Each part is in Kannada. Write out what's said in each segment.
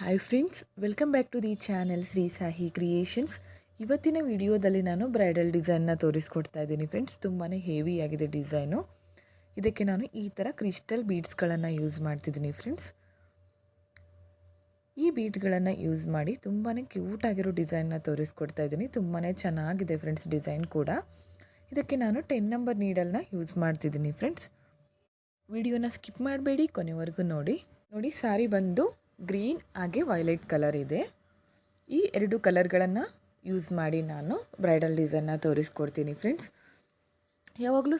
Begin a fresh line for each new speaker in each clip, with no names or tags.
Hi friends welcome back to the channel Shri Sahi creations ಇವತ್ತಿನ ವಿಡಿಯೋದಲ್ಲಿ ನಾನು ಬ್ರೈಡಲ್ ಡಿಸೈನ್ನ ತೋರಿಸ್ಕೊಡ್ತಾ ಇದ್ದೀನಿ ಫ್ರೆಂಡ್ಸ್ ತುಂಬಾ ಹೆವಿ ಆಗಿದೆ ಡಿಸೈನು ಇದಕ್ಕೆ ನಾನು ಈ ಥರ ಕ್ರಿಸ್ಟಲ್ ಬೀಡ್ಸ್ಗಳನ್ನು ಯೂಸ್ ಮಾಡ್ತಿದ್ದೀನಿ ಫ್ರೆಂಡ್ಸ್ ಈ ಬೀಡ್ಗಳನ್ನು ಯೂಸ್ ಮಾಡಿ ತುಂಬಾ ಕ್ಯೂಟ್ ಆಗಿರೋ ಡಿಸೈನ್ನ ತೋರಿಸ್ಕೊಡ್ತಾ ಇದ್ದೀನಿ. ತುಂಬಾ ಚೆನ್ನಾಗಿದೆ ಫ್ರೆಂಡ್ಸ್ ಡಿಸೈನ್ ಕೂಡ. ಇದಕ್ಕೆ ನಾನು ಟೆನ್ ನಂಬರ್ ನೀಡಲ್ನ ಯೂಸ್ ಮಾಡ್ತಿದ್ದೀನಿ ಫ್ರೆಂಡ್ಸ್ ವಿಡಿಯೋನ ಸ್ಕಿಪ್ ಮಾಡಬೇಡಿ ಕೊನೆವರೆಗೂ ನೋಡಿ. ನೋಡಿ, ಸಾರಿ ಬಂದು ಗ್ರೀನ್ ಹಾಗೆ ವೈಲೆಟ್ ಕಲರ್ ಇದೆ. ಈ ಎರಡು ಕಲರ್ಗಳನ್ನು ಯೂಸ್ ಮಾಡಿ ನಾನು ಬ್ರೈಡಲ್ ಡಿಸೈನ್ನ ತೋರಿಸ್ಕೊಡ್ತೀನಿ ಫ್ರೆಂಡ್ಸ್. ಯಾವಾಗಲೂ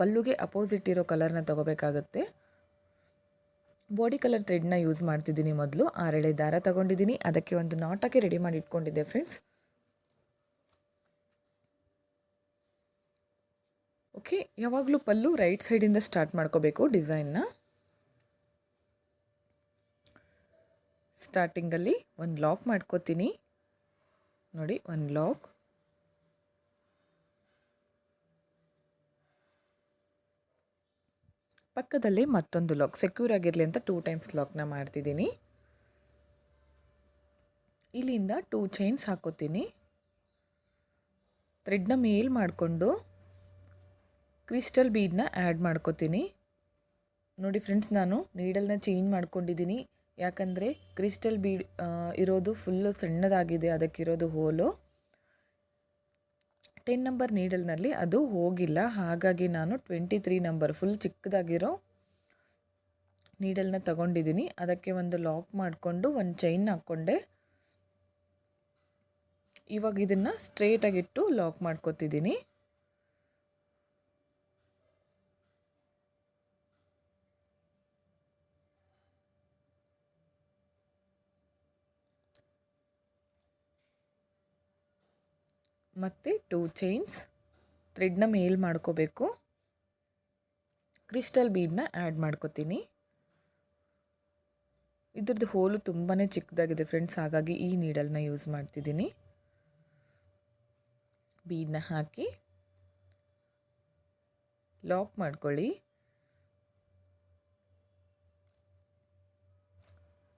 ಪಲ್ಲುಗೆ ಅಪೋಸಿಟ್ ಇರೋ ಕಲರ್ನ ತೊಗೋಬೇಕಾಗತ್ತೆ. ಬಾಡಿ ಕಲರ್ ಥ್ರೆಡ್ನ ಯೂಸ್ ಮಾಡ್ತಿದ್ದೀನಿ ಮೊದಲು. ಆರೆಳೆ ದಾರ ತೊಗೊಂಡಿದ್ದೀನಿ. ಅದಕ್ಕೆ ಒಂದು ನಾಟಕ್ಕೆ ರೆಡಿ ಮಾಡಿ ಇಟ್ಕೊಂಡಿದ್ದೆ ಫ್ರೆಂಡ್ಸ್. ಓಕೆ, ಯಾವಾಗಲೂ ಪಲ್ಲು ರೈಟ್ ಸೈಡಿಂದ ಸ್ಟಾರ್ಟ್ ಮಾಡ್ಕೋಬೇಕು ಡಿಸೈನ್ನ ಸ್ಟಾರ್ಟಿಂಗಲ್ಲಿ ಒಂದು ಲಾಕ್ ಮಾಡ್ಕೋತೀನಿ. ನೋಡಿ, ಒಂದು ಲಾಕ್ ಪಕ್ಕದಲ್ಲಿ ಮತ್ತೊಂದು ಲಾಕ್ ಸೆಕ್ಯೂರ್ ಆಗಿರಲಿ ಅಂತ ಟೂ ಟೈಮ್ಸ್ ಲಾಕ್ನ ಮಾಡ್ತಿದ್ದೀನಿ. ಇಲ್ಲಿಂದ ಟೂ ಚೈನ್ಸ್ ಹಾಕೋತೀನಿ. ಥ್ರೆಡ್ನ ಮೇಲ್ ಮಾಡಿಕೊಂಡು ಕ್ರಿಸ್ಟಲ್ ಬೀಡನ್ನ ಆ್ಯಡ್ ಮಾಡ್ಕೋತೀನಿ. ನೋಡಿ ಫ್ರೆಂಡ್ಸ್ ನಾನು ನೀಡಲ್ನ ಚೇಂಜ್ ಮಾಡ್ಕೊಂಡಿದ್ದೀನಿ. ಯಾಕಂದರೆ ಕ್ರಿಸ್ಟಲ್ ಬೀಡ್ ಇರೋದು ಫುಲ್ಲು ಸಣ್ಣದಾಗಿದೆ, ಅದಕ್ಕಿರೋದು ಹೋಲು. ಟೆನ್ ನಂಬರ್ ನೀಡಲ್ನಲ್ಲಿ ಅದು ಹೋಗಿಲ್ಲ. ಹಾಗಾಗಿ ನಾನು ಟ್ವೆಂಟಿ ತ್ರೀ ನಂಬರ್ ಫುಲ್ ಚಿಕ್ಕದಾಗಿರೋ ನೀಡಲ್ನ ತಗೊಂಡಿದ್ದೀನಿ. ಅದಕ್ಕೆ ಒಂದು ಲಾಕ್ ಮಾಡಿಕೊಂಡು, ಒಂದು ಚೈನ್ ಹಾಕ್ಕೊಂಡೆ. ಇವಾಗ ಇದನ್ನು ಸ್ಟ್ರೇಟಾಗಿಟ್ಟು ಲಾಕ್ ಮಾಡ್ಕೊತಿದ್ದೀನಿ. ಮತ್ತು ಟೂ ಚೈನ್ಸ್ ಥ್ರೆಡ್ನ ಮೇಲ್ ಮಾಡ್ಕೋಬೇಕು. ಕ್ರಿಸ್ಟಲ್ ಬೀಡನ್ನ ಆ್ಯಡ್ ಮಾಡ್ಕೋತೀನಿ. ಇದ್ರದ್ದು ಹೋಲು ತುಂಬಾ ಚಿಕ್ಕದಾಗಿದೆ ಫ್ರೆಂಡ್ಸ್ ಹಾಗಾಗಿ ಈ ನೀಡಲ್ನ ಯೂಸ್ ಮಾಡ್ತಿದ್ದೀನಿ. ಬೀಡನ್ನ ಹಾಕಿ. ಲಾಕ್ ಮಾಡ್ಕೊಳ್ಳಿ.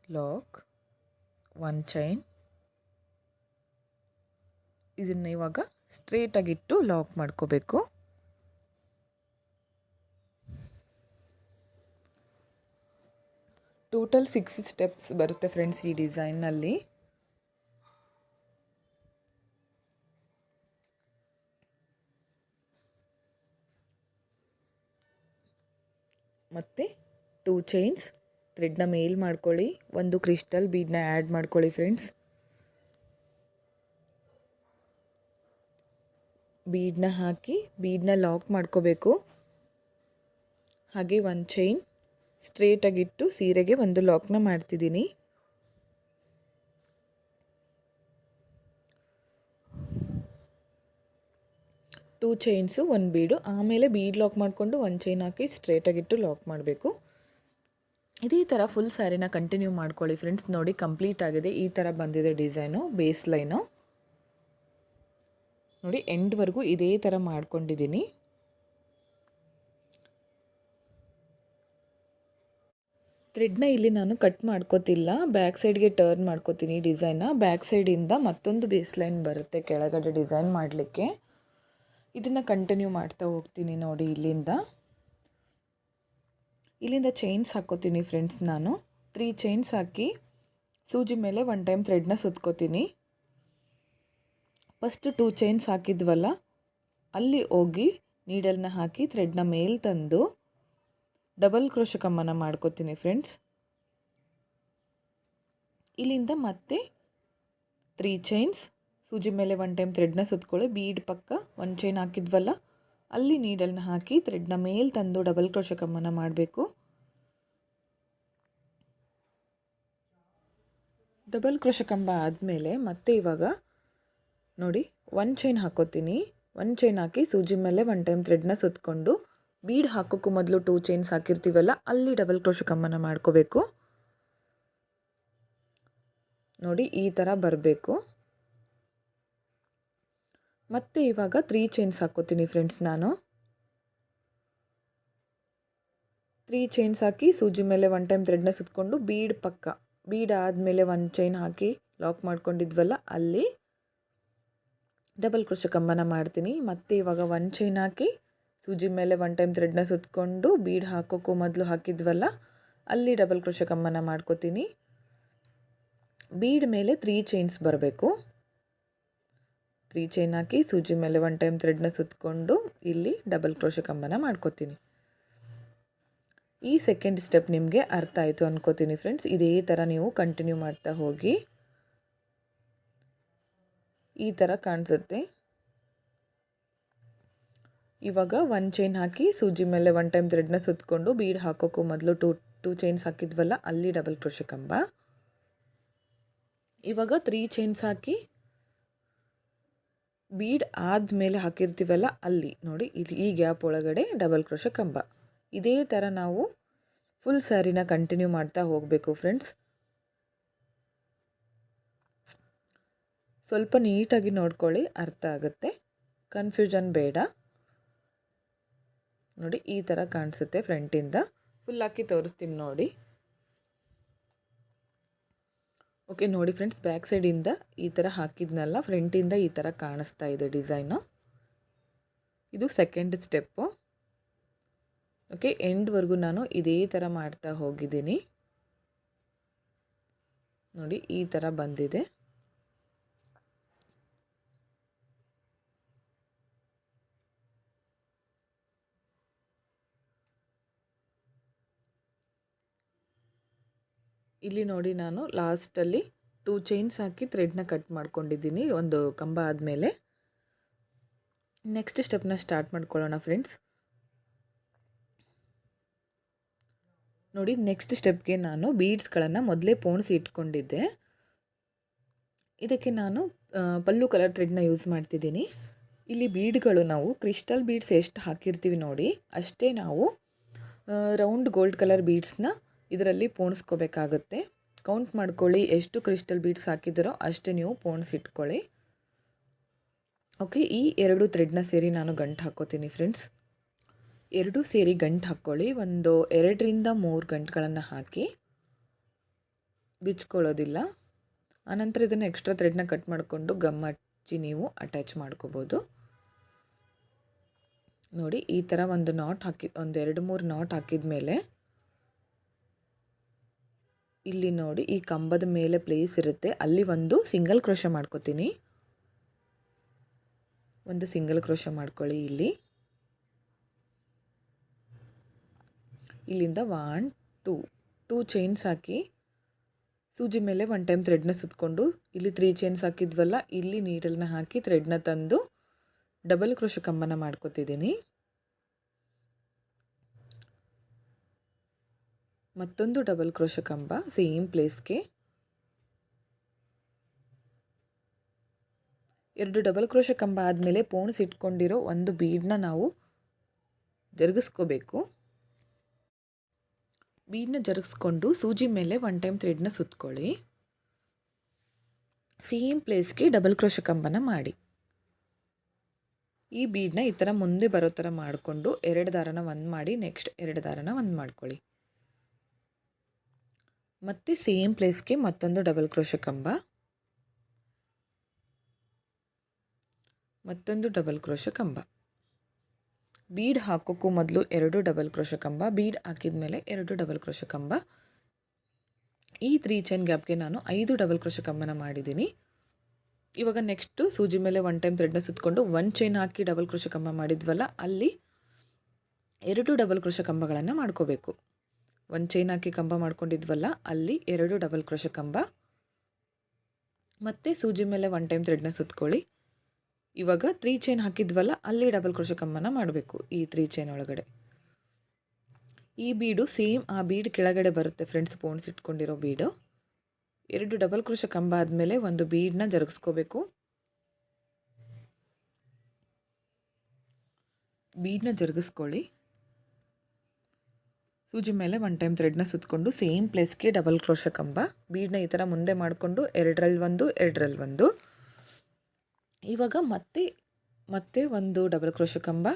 ಲಾಕ್ ಒನ್ ಚೈನ್ ಇದನ್ನು ಇವಾಗ ಸ್ಟ್ರೇಟಾಗಿಟ್ಟು ಲಾಕ್ ಮಾಡ್ಕೋಬೇಕು. ಟೋಟಲ್ ಸಿಕ್ಸ್ ಸ್ಟೆಪ್ಸ್ ಬರುತ್ತೆ ಫ್ರೆಂಡ್ಸ್ ಈ ಡಿಸೈನ್ನಲ್ಲಿ ಮತ್ತು ಟೂ ಚೈನ್ಸ್ ಥ್ರೆಡ್ನ ಮೇಲ್ ಮಾಡ್ಕೊಳ್ಳಿ, ಒಂದು ಕ್ರಿಸ್ಟಲ್ ಬೀಡನ್ನ ಆ್ಯಡ್ ಮಾಡ್ಕೊಳ್ಳಿ ಫ್ರೆಂಡ್ಸ್ ಬೀಡನ್ನ ಹಾಕಿ ಬೀಡನ್ನ ಲಾಕ್ ಮಾಡ್ಕೋಬೇಕು. ಹಾಗೆ ಒಂದು ಚೈನ್ ಸ್ಟ್ರೇಟಾಗಿಟ್ಟು ಸೀರೆಗೆ ಒಂದು ಲಾಕ್ನ ಮಾಡ್ತಿದ್ದೀನಿ. ಟೂ ಚೈನ್ಸು, ಒಂದು ಬೀಡು. ಆಮೇಲೆ ಬೀಡ್ ಲಾಕ್ ಮಾಡಿಕೊಂಡು ಒಂದು ಚೈನ್ ಹಾಕಿ ಸ್ಟ್ರೇಟಾಗಿಟ್ಟು ಲಾಕ್ ಮಾಡಬೇಕು. ಇದೇ ಥರ ಫುಲ್ ಸ್ಯಾರಿನ ಕಂಟಿನ್ಯೂ ಮಾಡ್ಕೊಳ್ಳಿ ಫ್ರೆಂಡ್ಸ್. ನೋಡಿ, ಕಂಪ್ಲೀಟ್ ಆಗಿದೆ. ಈ ಥರ ಬಂದಿದೆ ಡಿಸೈನು ಬೇಸ್ ಲೈನು ನೋಡಿ ಎಂಡ್ವರೆಗೂ ಇದೇ ಥರ ಮಾಡ್ಕೊಂಡಿದ್ದೀನಿ. ಥ್ರೆಡ್ನ ಇಲ್ಲಿ ನಾನು ಕಟ್ ಮಾಡ್ಕೋತಿಲ್ಲ. ಬ್ಯಾಕ್ ಸೈಡ್ಗೆ ಟರ್ನ್ ಮಾಡ್ಕೋತೀನಿ ಡಿಸೈನ್ನ. ಬ್ಯಾಕ್ ಸೈಡಿಂದ ಮತ್ತೊಂದು ಬೇಸ್ ಲೈನ್ ಬರುತ್ತೆ ಕೆಳಗಡೆ ಡಿಸೈನ್ ಮಾಡಲಿಕ್ಕೆ. ಇದನ್ನು ಕಂಟಿನ್ಯೂ ಮಾಡ್ತಾ ಹೋಗ್ತೀನಿ ನೋಡಿ ಇಲ್ಲಿಂದ. ಇಲ್ಲಿಂದ ಚೈನ್ಸ್ ಹಾಕ್ಕೋತೀನಿ ಫ್ರೆಂಡ್ಸ್ ನಾನು. ತ್ರೀ ಚೈನ್ಸ್ ಹಾಕಿ ಸೂಜಿ ಮೇಲೆ ಒನ್ ಟೈಮ್ ಥ್ರೆಡ್ನ ಸುತ್ಕೋತೀನಿ. ಫಸ್ಟ್ ಟೂ ಚೈನ್ಸ್ ಹಾಕಿದ್ವಲ್ಲ, ಅಲ್ಲಿ ಹೋಗಿ ನೀಡಲ್ನ ಹಾಕಿ ಥ್ರೆಡ್ನ ಮೇಲೆ ತಂದು ಡಬಲ್ ಕ್ರೋಶ ಕಮ್ಮನ ಮಾಡ್ಕೋತೀನಿ ಫ್ರೆಂಡ್ಸ್. ಇಲ್ಲಿಂದ ಮತ್ತೆ ತ್ರೀ ಚೈನ್ಸ್, ಸೂಜಿ ಮೇಲೆ ಒನ್ ಟೈಮ್ ಥ್ರೆಡ್ನ ಸುತ್ಕೊಳ್ಳಿ, ಬೀಡ್ ಪಕ್ಕ ಒಂದು ಚೈನ್ ಹಾಕಿದ್ವಲ್ಲ, ಅಲ್ಲಿ ನೀಡಲ್ನ ಹಾಕಿ ಥ್ರೆಡ್ನ ಮೇಲೆ ತಂದು ಡಬಲ್ ಕ್ರೋಶ ಕಮ್ಮನ ಮಾಡಬೇಕು. ಡಬಲ್ ಕ್ರೋಶ ಕಂಬ ಆದಮೇಲೆ ಮತ್ತೆ ಇವಾಗ ನೋಡಿ ಒನ್ ಚೈನ್ ಹಾಕೋತೀನಿ. ಒನ್ ಚೈನ್ ಹಾಕಿ ಸೂಜಿ ಮೇಲೆ ಒನ್ ಟೈಮ್ ಥ್ರೆಡ್ನ ಸುತ್ತಕೊಂಡು ಬೀಡ್ ಹಾಕೋಕ್ಕೂ ಮೊದಲು ಟೂ ಚೈನ್ಸ್ ಹಾಕಿರ್ತೀವಲ್ಲ, ಅಲ್ಲಿ ಡಬಲ್ ಕ್ರೋಶ ಕಮ್ಮನ ಮಾಡ್ಕೋಬೇಕು. ನೋಡಿ, ಈ ಥರ ಬರಬೇಕು. ಮತ್ತೆ ಇವಾಗ ತ್ರೀ ಚೈನ್ಸ್ ಹಾಕೋತೀನಿ ಫ್ರೆಂಡ್ಸ್ ನಾನು. ತ್ರೀ ಚೈನ್ಸ್ ಹಾಕಿ ಸೂಜಿ ಮೇಲೆ ಒನ್ ಟೈಮ್ ಥ್ರೆಡ್ನ ಸುತ್ತಕೊಂಡು ಬೀಡ್ ಪಕ್ಕ ಬೀಡ್ ಆದಮೇಲೆ ಒಂದು ಚೈನ್ ಹಾಕಿ ಲಾಕ್ ಮಾಡ್ಕೊಂಡಿದ್ವಲ್ಲ, ಅಲ್ಲಿ ಡಬಲ್ ಕ್ರೋಶ ಕಂಬನ ಮಾಡ್ತೀನಿ. ಮತ್ತು ಇವಾಗ ಒನ್ ಚೈನ್ ಹಾಕಿ ಸೂಜಿ ಮೇಲೆ ಒನ್ ಟೈಮ್ ಥ್ರೆಡ್ನ ಸುತ್ತಕೊಂಡು ಬೀಡ್ ಹಾಕೋಕ್ಕೂ ಮೊದಲು ಹಾಕಿದ್ವಲ್ಲ, ಅಲ್ಲಿ ಡಬಲ್ ಕ್ರೋಶ ಕಂಬನ ಮಾಡ್ಕೋತೀನಿ. ಬೀಡ್ ಮೇಲೆ ತ್ರೀ ಚೈನ್ಸ್ ಬರಬೇಕು. ತ್ರೀ ಚೈನ್ ಹಾಕಿ ಸೂಜಿ ಮೇಲೆ ಒನ್ ಟೈಮ್ ಥ್ರೆಡ್ನ ಸುತ್ತಕೊಂಡು ಇಲ್ಲಿ ಡಬಲ್ ಕ್ರೋಶ ಕಂಬನ ಮಾಡ್ಕೋತೀನಿ. ಈ ಸೆಕೆಂಡ್ ಸ್ಟೆಪ್ ನಿಮಗೆ ಅರ್ಥ ಆಯಿತು ಅನ್ಕೋತೀನಿ ಫ್ರೆಂಡ್ಸ್ ಇದೇ ಥರ ನೀವು ಕಂಟಿನ್ಯೂ ಮಾಡ್ತಾ ಹೋಗಿ. ಈ ಥರ ಕಾಣಿಸುತ್ತೆ. ಇವಾಗ ಒನ್ ಚೈನ್ ಹಾಕಿ ಸೂಜಿ ಮೇಲೆ ಒನ್ ಟೈಮ್ ಥ್ರೆಡ್ನ ಸುತ್ತಕೊಂಡು ಬೀಡ್ ಹಾಕೋಕ್ಕೂ ಮೊದಲು ಟೂ ಟೂ ಚೈನ್ಸ್ ಹಾಕಿದ್ವಲ್ಲ, ಅಲ್ಲಿ ಡಬಲ್ ಕ್ರೋಶೆ ಕಂಬ. ಇವಾಗ ತ್ರೀ ಚೈನ್ಸ್ ಹಾಕಿ ಬೀಡ್ ಆದಮೇಲೆ ಹಾಕಿರ್ತೀವಲ್ಲ, ಅಲ್ಲಿ. ನೋಡಿ, ಇಲ್ಲಿ ಈ ಗ್ಯಾಪ್ ಒಳಗಡೆ ಡಬಲ್ ಕ್ರೋಶೆ ಕಂಬ. ಇದೇ ಥರ ನಾವು ಫುಲ್ ಸ್ಯಾರಿನ ಕಂಟಿನ್ಯೂ ಮಾಡ್ತಾ ಹೋಗಬೇಕು ಫ್ರೆಂಡ್ಸ್ ಸ್ವಲ್ಪ ನೀಟಾಗಿ ನೋಡ್ಕೊಳ್ಳಿ, ಅರ್ಥ ಆಗುತ್ತೆ. ಕನ್ಫ್ಯೂಷನ್ ಬೇಡ. ನೋಡಿ, ಈ ಥರ ಕಾಣಿಸುತ್ತೆ ಫ್ರಂಟಿಂದ. ಫುಲ್ ಹಾಕಿ ತೋರಿಸ್ತೀನಿ ನೋಡಿ. ಓಕೆ ನೋಡಿ ಫ್ರೆಂಡ್ಸ್ ಬ್ಯಾಕ್ ಸೈಡಿಂದ ಈ ಥರ ಹಾಕಿದ್ನಲ್ಲ, ಫ್ರಂಟಿಂದ ಈ ಥರ ಕಾಣಿಸ್ತಾ ಇದೆ ಡಿಸೈನು ಇದು ಸೆಕೆಂಡ್ ಸ್ಟೆಪ್ಪು ಓಕೆ ಎಂಡ್ವರೆಗೂ ನಾನು ಇದೇ ಥರ ಮಾಡ್ತಾ ಹೋಗಿದ್ದೀನಿ. ನೋಡಿ, ಈ ಥರ ಬಂದಿದೆ. ಇಲ್ಲಿ ನೋಡಿ ನಾನು ಲಾಸ್ಟಲ್ಲಿ ಟೂ ಚೈನ್ಸ್ ಹಾಕಿ ಥ್ರೆಡ್ನ ಕಟ್ ಮಾಡ್ಕೊಂಡಿದ್ದೀನಿ, ಒಂದು ಕಂಬ ಆದಮೇಲೆ. ನೆಕ್ಸ್ಟ್ ಸ್ಟೆಪ್ನ ಸ್ಟಾರ್ಟ್ ಮಾಡ್ಕೊಳ್ಳೋಣ ಫ್ರೆಂಡ್ಸ್ ನೋಡಿ ನೆಕ್ಸ್ಟ್ ಸ್ಟೆಪ್ಗೆ ನಾನು ಬೀಡ್ಸ್ಗಳನ್ನು ಮೊದಲೇ ಪೋಣಿಸಿ ಇಟ್ಕೊಂಡಿದ್ದೆ. ಇದಕ್ಕೆ ನಾನು ಪಲ್ಲು ಕಲರ್ ಥ್ರೆಡ್ನ ಯೂಸ್ ಮಾಡ್ತಿದ್ದೀನಿ. ಇಲ್ಲಿ ಬೀಡ್ಗಳು ನಾವು ಕ್ರಿಸ್ಟಲ್ ಬೀಡ್ಸ್ ಎಷ್ಟು ಹಾಕಿರ್ತೀವಿ ನೋಡಿ, ಅಷ್ಟೇ ನಾವು ರೌಂಡ್ ಗೋಲ್ಡ್ ಕಲರ್ ಬೀಡ್ಸ್ನ ಇದರಲ್ಲಿ ಪೋಣಿಸ್ಕೋಬೇಕಾಗುತ್ತೆ. ಕೌಂಟ್ ಮಾಡ್ಕೊಳ್ಳಿ ಎಷ್ಟು ಕ್ರಿಸ್ಟಲ್ ಬೀಡ್ಸ್ ಹಾಕಿದ್ದೀರೋ ಅಷ್ಟೇ ನೀವು ಪೋಣಿಸಿಟ್ಕೊಳ್ಳಿ. ಓಕೆ ಈ ಎರಡು ಥ್ರೆಡ್ನ ಸೇರಿ ನಾನು ಗಂಟು ಹಾಕೋತೀನಿ ಫ್ರೆಂಡ್ಸ್ ಎರಡು ಸೇರಿ ಗಂಟು ಹಾಕ್ಕೊಳ್ಳಿ. ಒಂದು ಎರಡರಿಂದ ಮೂರು ಗಂಟುಗಳನ್ನು ಹಾಕಿ ಬಿಚ್ಕೊಳ್ಳೋದಿಲ್ಲ. ಆನಂತರ ಇದನ್ನು ಎಕ್ಸ್ಟ್ರಾ ಥ್ರೆಡ್ನ ಕಟ್ ಮಾಡಿಕೊಂಡು ಗಮ್ ಹಚ್ಚಿ ನೀವು ಅಟ್ಯಾಚ್ ಮಾಡ್ಕೋಬೋದು. ನೋಡಿ, ಈ ಥರ ಒಂದು ನಾಟ್ ಹಾಕಿ, ಒಂದು ಎರಡು ಮೂರು ನಾಟ್ ಹಾಕಿದ ಮೇಲೆ ಇಲ್ಲಿ ನೋಡಿ, ಈ ಕಂಬದ ಮೇಲೆ ಪ್ಲೇಸ್ ಇರುತ್ತೆ. ಅಲ್ಲಿ ಒಂದು ಸಿಂಗಲ್ ಕ್ರೋಶ ಮಾಡ್ಕೋತೀನಿ. ಒಂದು ಸಿಂಗಲ್ ಕ್ರೋಶ ಮಾಡ್ಕೊಳ್ಳಿ ಇಲ್ಲಿ. ಇಲ್ಲಿಂದ ಒನ್ ಟೂ ಟೂ ಚೈನ್ಸ್ ಹಾಕಿ, ಸೂಜಿ ಮೇಲೆ ಒನ್ ಟೈಮ್ ಥ್ರೆಡ್ನ ಸುತ್ತಕೊಂಡು ಇಲ್ಲಿ ತ್ರೀ ಚೈನ್ಸ್ ಹಾಕಿದ್ವಲ್ಲ, ಇಲ್ಲಿ ನೀಡಲ್ನ ಹಾಕಿ ಥ್ರೆಡ್ನ ತಂದು ಡಬಲ್ ಕ್ರೋಶ ಕಂಬನ ಮಾಡ್ಕೋತಿದ್ದೀನಿ. ಮತ್ತೊಂದು ಡಬಲ್ ಕ್ರೋಶ ಕಂಬ ಸೇಮ್ ಪ್ಲೇಸ್ಗೆ ಎರಡು ಡಬಲ್ ಕ್ರೋಶ ಕಂಬ ಆದಮೇಲೆ ಪೋಣಿಸಿಟ್ಕೊಂಡಿರೋ ಒಂದು ಬೀಡನ್ನ ನಾವು ಜರುಗಿಸ್ಕೋಬೇಕು. ಬೀಡನ್ನ ಜರುಗಿಸ್ಕೊಂಡು ಸೂಜಿ ಮೇಲೆ ಒನ್ ಟೈಮ್ ಥ್ರೆಡ್ನ ಸುತ್ಕೊಳ್ಳಿ. ಸೇಮ್ ಪ್ಲೇಸ್ಗೆ ಡಬಲ್ ಕ್ರೋಶ ಕಂಬನ ಮಾಡಿ. ಈ ಬೀಡನ್ನ ಈ ಥರ ಮುಂದೆ ಬರೋ ಥರ ಮಾಡಿಕೊಂಡು ಎರಡು ದಾರನ ಒಂದು ಮಾಡಿ ನೆಕ್ಸ್ಟ್ ಎರಡು ದಾರನ ಒಂದು ಮಾಡ್ಕೊಳ್ಳಿ. ಮತ್ತು ಸೇಮ್ ಪ್ಲೇಸ್ಗೆ ಮತ್ತೊಂದು ಡಬಲ್ ಕ್ರೋಶ ಕಂಬ. ಮತ್ತೊಂದು ಡಬಲ್ ಕ್ರೋಶ ಕಂಬ. ಬೀಡ್ ಹಾಕೋಕ್ಕೂ ಮೊದಲು ಎರಡು ಡಬಲ್ ಕ್ರೋಶ ಕಂಬ ಬೀಡ್ ಹಾಕಿದ ಮೇಲೆ ಎರಡು ಡಬಲ್ ಕ್ರೋಶ ಕಂಬ. ಈ ತ್ರೀ ಚೈನ್ ಗ್ಯಾಪ್ಗೆ ನಾನು ಐದು ಡಬಲ್ ಕ್ರೋಶ ಕಂಬನ ಮಾಡಿದ್ದೀನಿ. ಇವಾಗ ನೆಕ್ಸ್ಟು ಸೂಜಿ ಮೇಲೆ ಒನ್ ಟೈಮ್ ಥ್ರೆಡ್ನ ಸುತ್ತಕೊಂಡು ಒನ್ ಚೈನ್ ಹಾಕಿ ಡಬಲ್ ಕ್ರೋಶ ಕಂಬ ಮಾಡಿದ್ವಲ್ಲ, ಅಲ್ಲಿ ಎರಡು ಡಬಲ್ ಕ್ರೋಶ ಕಂಬಗಳನ್ನು ಮಾಡ್ಕೋಬೇಕು. ಒಂದು ಚೈನ್ ಹಾಕಿ ಕಂಬ ಮಾಡ್ಕೊಂಡಿದ್ವಲ್ಲ, ಅಲ್ಲಿ ಎರಡು ಡಬಲ್ ಕ್ರೋಶ ಕಂಬ. ಮತ್ತು ಸೂಜಿ ಮೇಲೆ ಒನ್ ಟೈಮ್ ಥ್ರೆಡ್ನ ಸುತ್ಕೊಳ್ಳಿ. ಇವಾಗ ತ್ರೀ ಚೈನ್ ಹಾಕಿದ್ವಲ್ಲ, ಅಲ್ಲಿ ಡಬಲ್ ಕ್ರೋಶ ಕಂಬನ ಮಾಡಬೇಕು ಈ ತ್ರೀ ಚೈನ್ ಒಳಗಡೆ. ಈ ಬೀಡು ಸೇಮ್ ಆ ಬೀಡ್ ಕೆಳಗಡೆ ಬರುತ್ತೆ ಫ್ರೆಂಡ್ಸ್ ಪೋಣ್ಸ್ ಇಟ್ಕೊಂಡಿರೋ ಬೀಡು. ಎರಡು ಡಬಲ್ ಕ್ರೋಶ ಕಂಬ ಆದಮೇಲೆ ಒಂದು ಬೀಡನ್ನ ಜರುಗಿಸ್ಕೋಬೇಕು. ಬೀಡನ್ನ ಜರುಗಿಸ್ಕೊಳ್ಳಿ. ಸೂಜಿ ಮೇಲೆ ಒನ್ ಟೈಮ್ ಥ್ರೆಡ್ನ ಸುತ್ತಕೊಂಡು ಸೇಮ್ ಪ್ಲೇಸ್ಗೆ ಡಬಲ್ ಕ್ರೋಶ ಕಂಬ. ಬೀಡನ್ನ ಈ ಥರ ಮುಂದೆ ಮಾಡಿಕೊಂಡು ಎರಡರಲ್ಲಿ ಒಂದು ಎರಡರಲ್ಲಿ ಒಂದು. ಇವಾಗ ಮತ್ತೆ ಮತ್ತೆ ಒಂದು ಡಬಲ್ ಕ್ರೋಶ ಕಂಬ.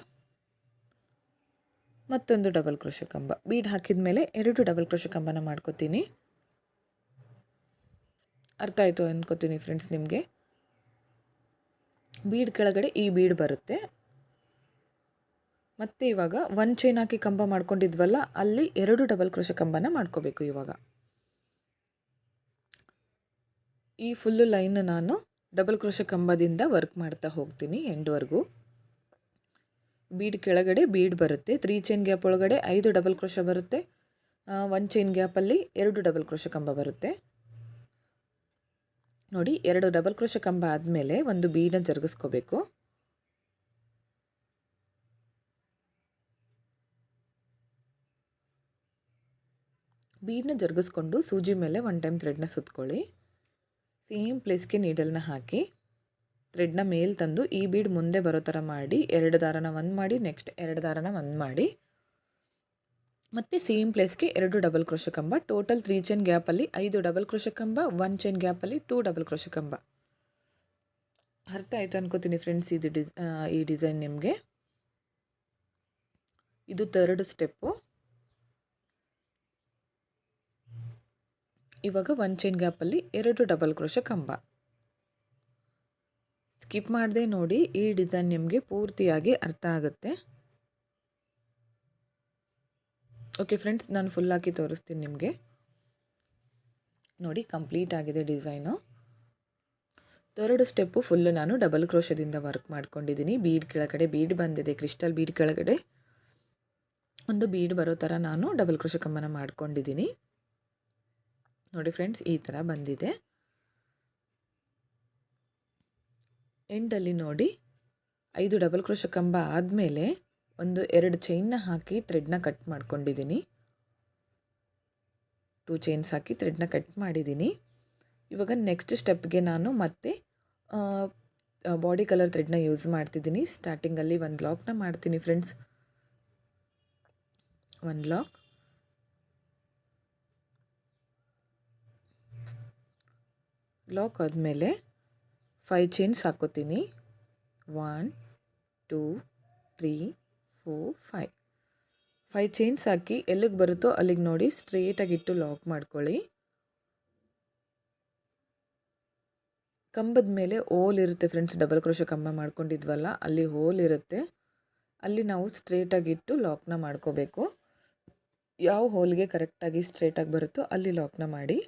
ಮತ್ತೊಂದು ಡಬಲ್ ಕ್ರೋಶ ಕಂಬ. ಬೀಡ್ ಹಾಕಿದ ಮೇಲೆ ಎರಡು ಡಬಲ್ ಕ್ರೋಶ ಕಂಬನ ಮಾಡ್ಕೋತೀನಿ. ಅರ್ಥ ಆಯಿತು ಅಂದ್ಕೋತೀನಿ ಫ್ರೆಂಡ್ಸ್ ನಿಮಗೆ. ಬೀಡ್ ಕೆಳಗಡೆ ಈ ಬೀಡ್ ಬರುತ್ತೆ. ಮತ್ತು ಇವಾಗ ಒನ್ ಚೈನ್ ಹಾಕಿ ಕಂಬ ಮಾಡ್ಕೊಂಡಿದ್ವಲ್ಲ, ಅಲ್ಲಿ ಎರಡು ಡಬಲ್ ಕ್ರೋಶ ಕಂಬನ ಮಾಡ್ಕೋಬೇಕು ಇವಾಗ. ಈ ಫುಲ್ಲು ಲೈನ್ ನಾನು ಡಬಲ್ ಕ್ರೋಶ ಕಂಬದಿಂದ ವರ್ಕ್ ಮಾಡ್ತಾ ಹೋಗ್ತೀನಿ ಎಂಡ್ವರೆಗೂ. ಬೀಡ್ ಕೆಳಗಡೆ ಬೀಡ್ ಬರುತ್ತೆ ತ್ರೀ ಚೈನ್ ಗ್ಯಾಪ್ ಒಳಗಡೆ ಐದು ಡಬಲ್ ಕ್ರೋಶ ಬರುತ್ತೆ ಒನ್ ಚೈನ್ ಗ್ಯಾಪಲ್ಲಿ ಎರಡು ಡಬಲ್ ಕ್ರೋಶ ಕಂಬ ಬರುತ್ತೆ. ನೋಡಿ, ಎರಡು ಡಬಲ್ ಕ್ರೋಶ ಕಂಬ ಆದಮೇಲೆ ಒಂದು ಬೀಡನ್ನು ಜರುಗಿಸ್ಕೋಬೇಕು. ಬೀಡನ್ನ ಜರುಗಿಸ್ಕೊಂಡು ಸೂಜಿ ಮೇಲೆ ಒನ್ ಟೈಮ್ ಥ್ರೆಡ್ನ ಸುತ್ಕೊಳ್ಳಿ. ಸೇಮ್ ಪ್ಲೇಸ್ಗೆ ನೀಡಲ್ನ ಹಾಕಿ ಥ್ರೆಡ್ನ ಮೇಲೆ ತಂದು ಈ ಬೀಡ್ ಮುಂದೆ ಬರೋ ಥರ ಮಾಡಿ, ಎರಡು ದಾರನ ಒಂದು ಮಾಡಿ ನೆಕ್ಸ್ಟ್ ಎರಡು ದಾರನ ಒಂದು ಮಾಡಿ. ಮತ್ತು ಸೇಮ್ ಪ್ಲೇಸ್ಗೆ ಎರಡು ಡಬಲ್ ಕ್ರೋಶ ಕಂಬ ಟೋಟಲ್ ತ್ರೀ ಚೈನ್ ಗ್ಯಾಪಲ್ಲಿ ಐದು ಡಬಲ್ ಕ್ರೋಶ ಕಂಬ ಒನ್ ಚೈನ್ ಗ್ಯಾಪಲ್ಲಿ ಟೂ ಡಬಲ್ ಕ್ರೋಶ ಕಂಬ. ಅರ್ಥ ಆಯಿತು ಅನ್ಕೋತೀನಿ ಫ್ರೆಂಡ್ಸ್ ಇದು ಈ ಡಿಸೈನ್ ನಿಮಗೆ. ಇದು ತರ್ಡ್ ಸ್ಟೆಪ್ಪು ಇವಾಗ ಒನ್ ಚೈನ್ ಗ್ಯಾಪಲ್ಲಿ ಎರಡು ಡಬಲ್ ಕ್ರೋಶ ಕಂಬ. ಸ್ಕಿಪ್ ಮಾಡದೆ ನೋಡಿ, ಈ ಡಿಸೈನ್ ನಿಮಗೆ ಪೂರ್ತಿಯಾಗಿ ಅರ್ಥ ಆಗುತ್ತೆ. ಓಕೆ ಫ್ರೆಂಡ್ಸ್ ನಾನು ಫುಲ್ ಹಾಕಿ ತೋರಿಸ್ತೀನಿ ನಿಮಗೆ. ನೋಡಿ ಕಂಪ್ಲೀಟ್ ಆಗಿದೆ ಡಿಸೈನು ತರಡು ಸ್ಟೆಪ್ಪು ಫುಲ್ಲು ನಾನು ಡಬಲ್ ಕ್ರೋಶದಿಂದ ವರ್ಕ್ ಮಾಡ್ಕೊಂಡಿದ್ದೀನಿ. ಬೀಡ್ ಕೆಳಗಡೆ ಬೀಡ್ ಬಂದಿದೆ ಕ್ರಿಸ್ಟಲ್ ಬೀಡ್ ಕೆಳಗಡೆ. ಒಂದು ಬೀಡ್ ಬರೋ ಥರ ನಾನು ಡಬಲ್ ಕ್ರೋಶ ಕಂಬನ ಮಾಡ್ಕೊಂಡಿದ್ದೀನಿ. ನೋಡಿ ಫ್ರೆಂಡ್ಸ್, ಈ ಥರ ಬಂದಿದೆ. ಎಂಡಲ್ಲಿ ನೋಡಿ, ಐದು ಡಬಲ್ ಕ್ರೋಶ ಕಂಬ ಆದಮೇಲೆ ಒಂದು ಎರಡು ಚೈನ್ನ ಹಾಕಿ ಥ್ರೆಡ್ನ ಕಟ್ ಮಾಡ್ಕೊಂಡಿದ್ದೀನಿ ಟೂ ಚೈನ್ಸ್ ಹಾಕಿ ಥ್ರೆಡ್ನ ಕಟ್ ಮಾಡಿದ್ದೀನಿ ಇವಾಗ ನೆಕ್ಸ್ಟ್ ಸ್ಟೆಪ್ಗೆ ನಾನು ಮತ್ತೆ ಬಾಡಿ ಕಲರ್ ಥ್ರೆಡ್ನ ಯೂಸ್ ಮಾಡ್ತಿದ್ದೀನಿ ಸ್ಟಾರ್ಟಿಂಗಲ್ಲಿ ಒಂದು ಲಾಕ್ನ ಮಾಡ್ತೀನಿ ಫ್ರೆಂಡ್ಸ್. ಒನ್ ಲಾಕ್ ಲಾಕ್ ಆದಮೇಲೆ ಫೈ ಚೈನ್ಸ್ ಹಾಕೋತೀನಿ. One two three four five five chains ಹಾಕಿ ಎಲ್ಲಿಗೆ ಬರುತ್ತೋ ಅಲ್ಲಿಗೆ ನೋಡಿ ಸ್ಟ್ರೇಟಾಗಿಟ್ಟು ಲಾಕ್ ಮಾಡ್ಕೊಳ್ಳಿ. ಕಂಬದ ಮೇಲೆ ಹೋಲ್ ಇರುತ್ತೆ ಫ್ರೆಂಡ್ಸ್ ಡಬಲ್ ಕ್ರೋಶ ಕಂಬ ಮಾಡ್ಕೊಂಡಿದ್ವಲ್ಲ, ಅಲ್ಲಿ ಹೋಲ್ ಇರುತ್ತೆ. ಅಲ್ಲಿ ನಾವು ಸ್ಟ್ರೇಟಾಗಿಟ್ಟು ಲಾಕ್ನ ಮಾಡ್ಕೋಬೇಕು. ಯಾವ ಹೋಲ್ಗೆ ಕರೆಕ್ಟಾಗಿ ಸ್ಟ್ರೇಟಾಗಿ ಬರುತ್ತೋ ಅಲ್ಲಿ ಲಾಕ್ನ ಮಾಡಿ.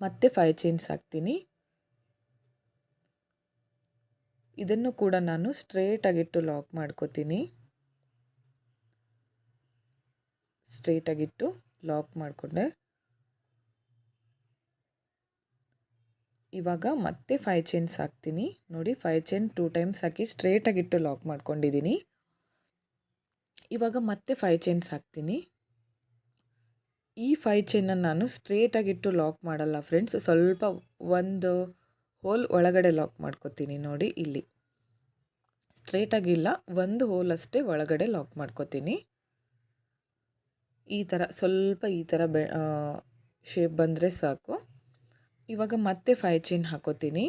ಮತ್ತೆ ಫೈ ಚೈನ್ಸ್ ಹಾಕ್ತೀನಿ ಇದನ್ನು ಕೂಡ ನಾನು ಸ್ಟ್ರೇಟಾಗಿಟ್ಟು ಲಾಕ್ ಮಾಡ್ಕೋತೀನಿ. ಸ್ಟ್ರೇಟಾಗಿಟ್ಟು ಲಾಕ್ ಮಾಡಿಕೊಂಡೆ. ಇವಾಗ ಮತ್ತೆ ಫೈ ಚೈನ್ಸ್ ಹಾಕ್ತೀನಿ. ನೋಡಿ ಫೈವ್ ಚೈನ್ ಟೂ ಟೈಮ್ಸ್ ಹಾಕಿ ಸ್ಟ್ರೇಟಾಗಿಟ್ಟು ಲಾಕ್ ಮಾಡ್ಕೊಂಡಿದ್ದೀನಿ. ಇವಾಗ ಮತ್ತೆ ಫೈ ಚೈನ್ಸ್ ಹಾಕ್ತೀನಿ. ಈ ಫೈ ಚೈನನ್ನು ನಾನು ಸ್ಟ್ರೇಟಾಗಿಟ್ಟು ಲಾಕ್ ಮಾಡಲ್ಲ ಫ್ರೆಂಡ್ಸ್ ಸ್ವಲ್ಪ ಒಂದು ಹೋಲ್ ಒಳಗಡೆ ಲಾಕ್ ಮಾಡ್ಕೋತೀನಿ ನೋಡಿ ಇಲ್ಲಿ. ಸ್ಟ್ರೇಟಾಗಿಲ್ಲ ಒಂದು ಹೋಲ್ ಅಷ್ಟೇ ಒಳಗಡೆ ಲಾಕ್ ಮಾಡ್ಕೋತೀನಿ. ಈ ಥರ ಸ್ವಲ್ಪ ಈ ಥರ ಬೆ ಶೇಪ್ ಬಂದರೆ ಸಾಕು. ಇವಾಗ ಮತ್ತೆ ಫೈ ಚೈನ್ ಹಾಕೋತೀನಿ.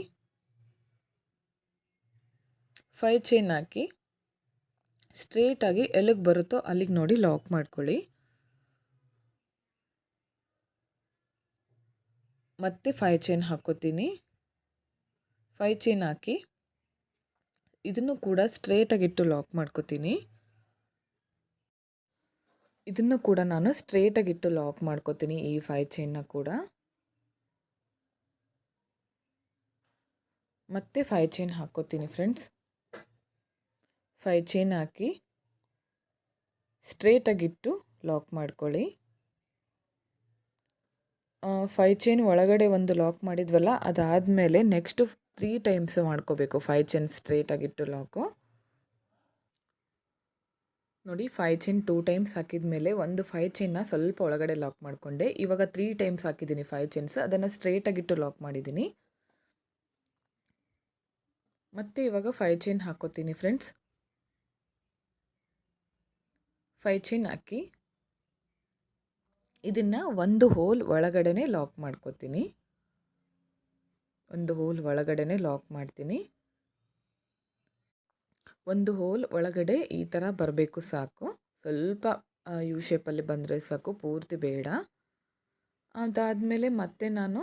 ಫೈ ಚೈನ್ ಹಾಕಿ ಸ್ಟ್ರೇಟಾಗಿ ಎಲ್ಲಿಗೆ ಬರುತ್ತೋ ಅಲ್ಲಿಗೆ ನೋಡಿ ಲಾಕ್ ಮಾಡ್ಕೊಳ್ಳಿ. ಮತ್ತೆ ಫೈ ಚೈನ್ ಹಾಕೋತೀನಿ. ಫೈ ಚೈನ್ ಹಾಕಿ ಇದನ್ನು ಕೂಡ ಸ್ಟ್ರೇಟಾಗಿಟ್ಟು ಲಾಕ್ ಮಾಡ್ಕೋತೀನಿ. ಇದನ್ನು ಕೂಡ ನಾನು ಸ್ಟ್ರೇಟಾಗಿಟ್ಟು ಲಾಕ್ ಮಾಡ್ಕೋತೀನಿ ಈ ಫೈ ಚೈನ್ನ ಕೂಡ. ಮತ್ತೆ ಫೈ ಚೈನ್ ಹಾಕೋತೀನಿ ಫ್ರೆಂಡ್ಸ್ ಫೈ ಚೈನ್ ಹಾಕಿ ಸ್ಟ್ರೇಟಾಗಿಟ್ಟು ಲಾಕ್ ಮಾಡ್ಕೊಳ್ಳಿ. ಫೈ ಚೈನ್ ಒಳಗಡೆ ಒಂದು ಲಾಕ್ ಮಾಡಿದ್ವಲ್ಲ, ಅದಾದಮೇಲೆ ನೆಕ್ಸ್ಟ್ ತ್ರೀ ಟೈಮ್ಸ್ ಮಾಡ್ಕೋಬೇಕು. ಫೈ ಚೈನ್ ಸ್ಟ್ರೇಟಾಗಿಟ್ಟು ಲಾಕು ನೋಡಿ ಫೈ ಚೈನ್ ಟೂ ಟೈಮ್ಸ್ ಹಾಕಿದ ಮೇಲೆ ಒಂದು ಫೈ ಚೈನ್ನ ಸ್ವಲ್ಪ ಒಳಗಡೆ ಲಾಕ್ ಮಾಡಿಕೊಂಡೆ. ಇವಾಗ ತ್ರೀ ಟೈಮ್ಸ್ ಹಾಕಿದ್ದೀನಿ ಫೈ ಚೈನ್ಸ್ ಅದನ್ನು ಸ್ಟ್ರೇಟಾಗಿಟ್ಟು ಲಾಕ್ ಮಾಡಿದ್ದೀನಿ. ಮತ್ತು ಇವಾಗ ಫೈ ಚೈನ್ ಹಾಕೋತೀನಿ ಫ್ರೆಂಡ್ಸ್ ಫೈ ಚೈನ್ ಹಾಕಿ ಇದನ್ನು ಒಂದು ಹೋಲ್ ಒಳಗಡೆ ಲಾಕ್ ಮಾಡ್ಕೋತೀನಿ. ಒಂದು ಹೋಲ್ ಒಳಗಡೆ ಲಾಕ್ ಮಾಡ್ತೀನಿ. ಒಂದು ಹೋಲ್ ಒಳಗಡೆ ಈ ಥರ ಬರಬೇಕು ಸಾಕು. ಸ್ವಲ್ಪ ಯು ಶೇಪಲ್ಲಿ ಬಂದರೆ ಸಾಕು, ಪೂರ್ತಿ ಬೇಡ. ಅದಾದಮೇಲೆ ಮತ್ತೆ ನಾನು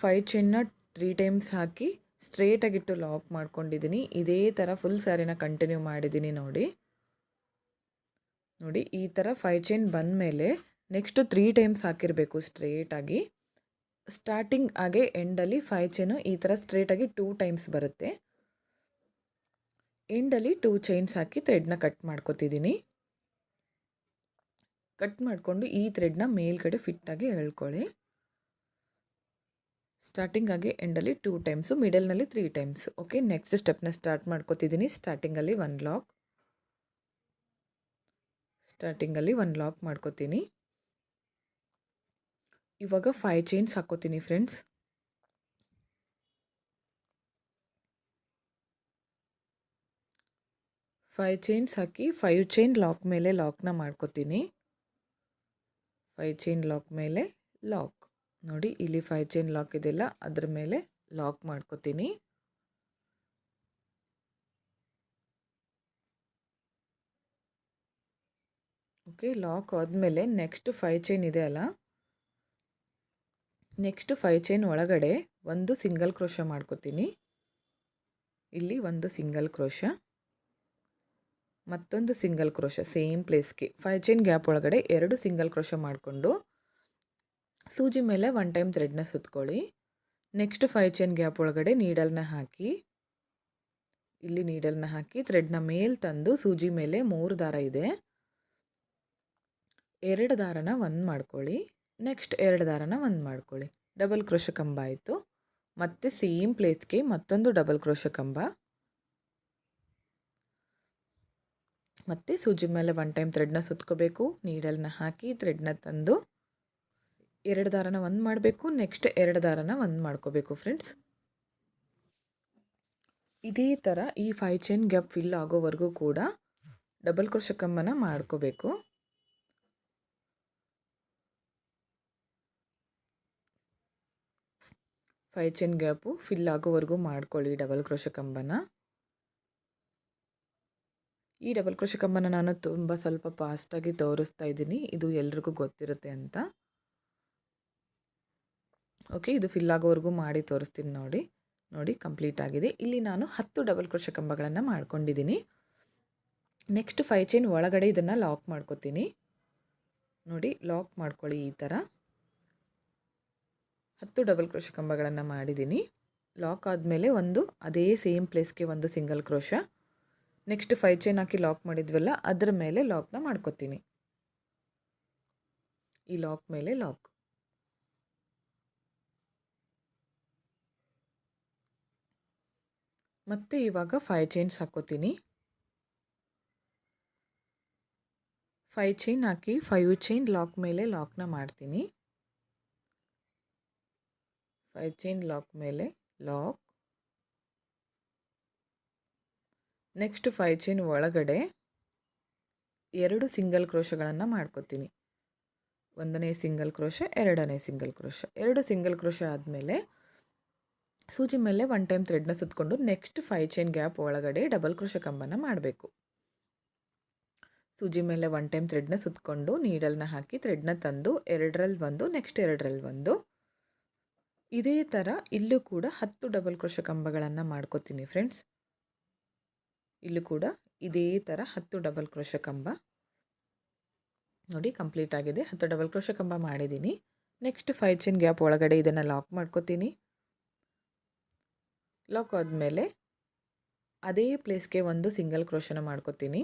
ಫೈ ಚೈನ್ನ ತ್ರೀ ಟೈಮ್ಸ್ ಹಾಕಿ ಸ್ಟ್ರೇಟಾಗಿಟ್ಟು ಲಾಕ್ ಮಾಡ್ಕೊಂಡಿದ್ದೀನಿ ಇದೇ ಥರ ಫುಲ್ ಸ್ಯಾರಿನ ಕಂಟಿನ್ಯೂ ಮಾಡಿದ್ದೀನಿ ನೋಡಿ. ನೋಡಿ, ಈ ಥರ ಫೈ ಚೈನ್ ಬಂದಮೇಲೆ ನೆಕ್ಸ್ಟು ತ್ರೀ ಟೈಮ್ಸ್ ಹಾಕಿರಬೇಕು ಸ್ಟ್ರೇಟಾಗಿ ಸ್ಟಾರ್ಟಿಂಗ್ ಹಾಗೆ ಎಂಡಲ್ಲಿ ಫೈವ್ ಚೈನು ಈ ಥರ ಸ್ಟ್ರೇಟಾಗಿ ಟೂ ಟೈಮ್ಸ್ ಬರುತ್ತೆ. ಎಂಡಲ್ಲಿ ಟೂ ಚೈನ್ಸ್ ಹಾಕಿ ಥ್ರೆಡ್ನ ಕಟ್ ಮಾಡ್ಕೋತಿದ್ದೀನಿ ಕಟ್ ಮಾಡಿಕೊಂಡು ಈ ಥ್ರೆಡ್ನ ಮೇಲ್ಗಡೆ ಫಿಟ್ಟಾಗಿ ಎಳ್ಕೊಳ್ಳಿ ಸ್ಟಾರ್ಟಿಂಗ್ ಆಗಿ ಎಂಡಲ್ಲಿ ಟೂ ಟೈಮ್ಸು ಮಿಡಲ್ನಲ್ಲಿ ತ್ರೀ ಟೈಮ್ಸ್ ಓಕೆ ನೆಕ್ಸ್ಟ್ ಸ್ಟೆಪ್ನ ಸ್ಟಾರ್ಟ್ ಮಾಡ್ಕೋತಿದ್ದೀನಿ ಸ್ಟಾರ್ಟಿಂಗಲ್ಲಿ ಒನ್ ಲಾಕ್ ಸ್ಟಾರ್ಟಿಂಗಲ್ಲಿ ಒನ್ ಲಾಕ್ ಮಾಡ್ಕೋತೀನಿ. ಇವಾಗ ಫೈ ಚೈನ್ಸ್ ಹಾಕೋತೀನಿ ಫ್ರೆಂಡ್ಸ್ ಫೈ ಚೈನ್ಸ್ ಹಾಕಿ ಫೈವ್ ಚೈನ್ ಲಾಕ್ ಮೇಲೆ ಲಾಕ್ನ ಮಾಡ್ಕೋತೀನಿ. ಫೈವ್ ಚೈನ್ ಲಾಕ್ ಮೇಲೆ ಲಾಕ್ ನೋಡಿ ಇಲ್ಲಿ ಫೈವ್ ಚೈನ್ ಲಾಕ್ ಇದೆಯಲ್ಲ ಅದ್ರ ಮೇಲೆ ಲಾಕ್ ಮಾಡ್ಕೋತೀನಿ. ಓಕೆ ಲಾಕ್ ಆದಮೇಲೆ ನೆಕ್ಸ್ಟ್ ಫೈವ್ ಚೈನ್ ಇದೆ ಅಲ್ಲ ನೆಕ್ಸ್ಟ್ ಫೈ ಚೈನ್ ಒಳಗಡೆ ಒಂದು ಸಿಂಗಲ್ ಕ್ರೋಶ ಮಾಡ್ಕೋತೀನಿ. ಇಲ್ಲಿ ಒಂದು ಸಿಂಗಲ್ ಕ್ರೋಶ ಮತ್ತೊಂದು ಸಿಂಗಲ್ ಕ್ರೋಶ ಸೇಮ್ ಪ್ಲೇಸ್ಗೆ ಫೈ ಚೈನ್ ಗ್ಯಾಪ್ ಒಳಗಡೆ ಎರಡು ಸಿಂಗಲ್ ಕ್ರೋಶ ಮಾಡಿಕೊಂಡು, ಸೂಜಿ ಮೇಲೆ ಒನ್ ಟೈಮ್ ಥ್ರೆಡ್ನ ಸುತ್ಕೊಳ್ಳಿ. ನೆಕ್ಸ್ಟ್ ಫೈ ಚೈನ್ ಗ್ಯಾಪ್ ಒಳಗಡೆ ನೀಡಲ್ನ ಹಾಕಿ, ಇಲ್ಲಿ ನೀಡಲ್ನ ಹಾಕಿ ಥ್ರೆಡ್ನ ಮೇಲೆ ತಂದು ಸೂಜಿ ಮೇಲೆ ಮೂರು ದಾರ ಇದೆ. ಎರಡು ದಾರನ ಒಂದು ಮಾಡ್ಕೊಳ್ಳಿ. ನೆಕ್ಸ್ಟ್ ಎರಡು ದಾರನ ಒಂದು ಮಾಡ್ಕೊಳ್ಳಿ. ಡಬಲ್ ಕ್ರೋಶ ಕಂಬ ಆಯಿತು. ಮತ್ತು ಸೇಮ್ ಪ್ಲೇಸ್ಗೆ ಮತ್ತೊಂದು ಡಬಲ್ ಕ್ರೋಶ ಕಂಬ. ಮತ್ತು ಸೂಜಿ ಮೇಲೆ ಒನ್ ಟೈಮ್ ಥ್ರೆಡ್ನ ಸುತ್ಕೋಬೇಕು. ನೀಡಲ್ನ ಹಾಕಿ ಥ್ರೆಡ್ನ ತಂದು ಎರಡು ದಾರನ ಒಂದು ಮಾಡಬೇಕು. ನೆಕ್ಸ್ಟ್ ಎರಡು ದಾರನ ಒಂದು ಮಾಡ್ಕೋಬೇಕು ಫ್ರೆಂಡ್ಸ್. ಇದೇ ಥರ ಈ ಫೈ ಚೈನ್ ಗ್ಯಾಪ್ ಫಿಲ್ ಆಗೋವರೆಗೂ ಕೂಡ ಡಬಲ್ ಕ್ರೋಶ ಕಂಬನ ಮಾಡ್ಕೋಬೇಕು. ಫೈ ಚೈನ್ ಗ್ಯಾಪು ಫಿಲ್ ಆಗೋವರೆಗೂ ಮಾಡ್ಕೊಳ್ಳಿ ಡಬಲ್ ಕ್ರೋಶ ಕಂಬನ ಈ ಡಬಲ್ ಕ್ರೋಶ ಕಂಬನ ನಾನು ತುಂಬ ಸ್ವಲ್ಪ ಫಾಸ್ಟಾಗಿ ತೋರಿಸ್ತಾ ಇದ್ದೀನಿ. ಇದು ಎಲ್ರಿಗೂ ಗೊತ್ತಿರುತ್ತೆ ಅಂತ. ಓಕೆ ಇದು ಫಿಲ್ ಆಗೋವರೆಗೂ ಮಾಡಿ ತೋರಿಸ್ತೀನಿ ನೋಡಿ. ನೋಡಿ, ಕಂಪ್ಲೀಟ್ ಆಗಿದೆ. ಇಲ್ಲಿ ನಾನು ಹತ್ತು ಡಬಲ್ ಕ್ರೋಶ ಕಂಬಗಳನ್ನು ಮಾಡ್ಕೊಂಡಿದ್ದೀನಿ. ನೆಕ್ಸ್ಟ್ ಫೈ ಚೈನ್ ಒಳಗಡೆ ಇದನ್ನು ಲಾಕ್ ಮಾಡ್ಕೋತೀನಿ. ನೋಡಿ, ಲಾಕ್ ಮಾಡ್ಕೊಳ್ಳಿ ಈ ಥರ ಹತ್ತು ಡಬಲ್ ಕ್ರೋಶ ಕಂಬಗಳನ್ನು ಮಾಡಿದ್ದೀನಿ ಲಾಕ್ ಆದಮೇಲೆ ಒಂದು ಅದೇ ಸೇಮ್ ಪ್ಲೇಸ್ಗೆ ಒಂದು single crochet. Next five chain ಹಾಕಿ ಲಾಕ್ ಮಾಡಿದ್ವಲ್ಲ, ಅದರ ಮೇಲೆ ಲಾಕ್ನ ಮಾಡ್ಕೋತೀನಿ. ಈ ಲಾಕ್ ಮೇಲೆ ಲಾಕ್. ಮತ್ತೆ ಇವಾಗ ಫೈ ಚೈನ್ಸ್ ಹಾಕೋತೀನಿ. ಫೈ ಚೈನ್ ಹಾಕಿ ಫೈವ್ ಚೈನ್ ಲಾಕ್ ಮೇಲೆ ಲಾಕ್ನ ಮಾಡ್ತೀನಿ. ಫೈ ಚೈನ್ ಲಾಕ್ ಮೇಲೆ, ಲಾಕ್. ನೆಕ್ಸ್ಟ್ ಫೈ ಚೈನ್ ಒಳಗಡೆ ಎರಡು ಸಿಂಗಲ್ ಕ್ರೋಶಗಳನ್ನು ಮಾಡ್ಕೋತೀನಿ. ಒಂದನೇ ಸಿಂಗಲ್ ಕ್ರೋಶ, ಎರಡನೇ ಸಿಂಗಲ್ ಕ್ರೋಶ. ಎರಡು ಸಿಂಗಲ್ ಕ್ರೋಶ ಆದಮೇಲೆ ಸೂಜಿ ಮೇಲೆ ಒನ್ ಟೈಮ್ ಥ್ರೆಡ್ನ ಸುತ್ತಕೊಂಡು ನೆಕ್ಸ್ಟ್ ಫೈ ಚೈನ್ ಗ್ಯಾಪ್ ಒಳಗಡೆ ಡಬಲ್ ಕ್ರೋಶ ಕಂಬನ ಮಾಡಬೇಕು. ಸೂಜಿ ಮೇಲೆ ಒನ್ ಟೈಮ್ ಥ್ರೆಡ್ನ ಸುತ್ತಕೊಂಡು ನೀಡಲ್ನ ಹಾಕಿ ಥ್ರೆಡ್ನ ತಂದು ಎರಡರಲ್ಲಿ ಒಂದು ನೆಕ್ಸ್ಟ್ ಎರಡರಲ್ಲಿ ಒಂದು. ಇದೇ ಥರ ಇಲ್ಲೂ ಕೂಡ ಹತ್ತು ಡಬಲ್ ಕ್ರೋಶ ಕಂಬಗಳನ್ನು ಮಾಡ್ಕೋತೀನಿ ಫ್ರೆಂಡ್ಸ್ ಇಲ್ಲೂ ಕೂಡ ಇದೇ ಥರ ಹತ್ತು ಡಬಲ್ ಕ್ರೋಶ ಕಂಬ. ನೋಡಿ ಕಂಪ್ಲೀಟ್ ಆಗಿದೆ. ಹತ್ತು ಡಬಲ್ ಕ್ರೋಶ ಕಂಬ ಮಾಡಿದ್ದೀನಿ. ನೆಕ್ಸ್ಟ್ ಫೈವ್ ಚೈನ್ ಗ್ಯಾಪ್ ಒಳಗಡೆ ಇದನ್ನು ಲಾಕ್ ಮಾಡ್ಕೋತೀನಿ. ಲಾಕ್ ಆದಮೇಲೆ ಅದೇ ಪ್ಲೇಸ್ಗೆ ಒಂದು ಸಿಂಗಲ್ ಕ್ರೋಶನ ಮಾಡ್ಕೋತೀನಿ.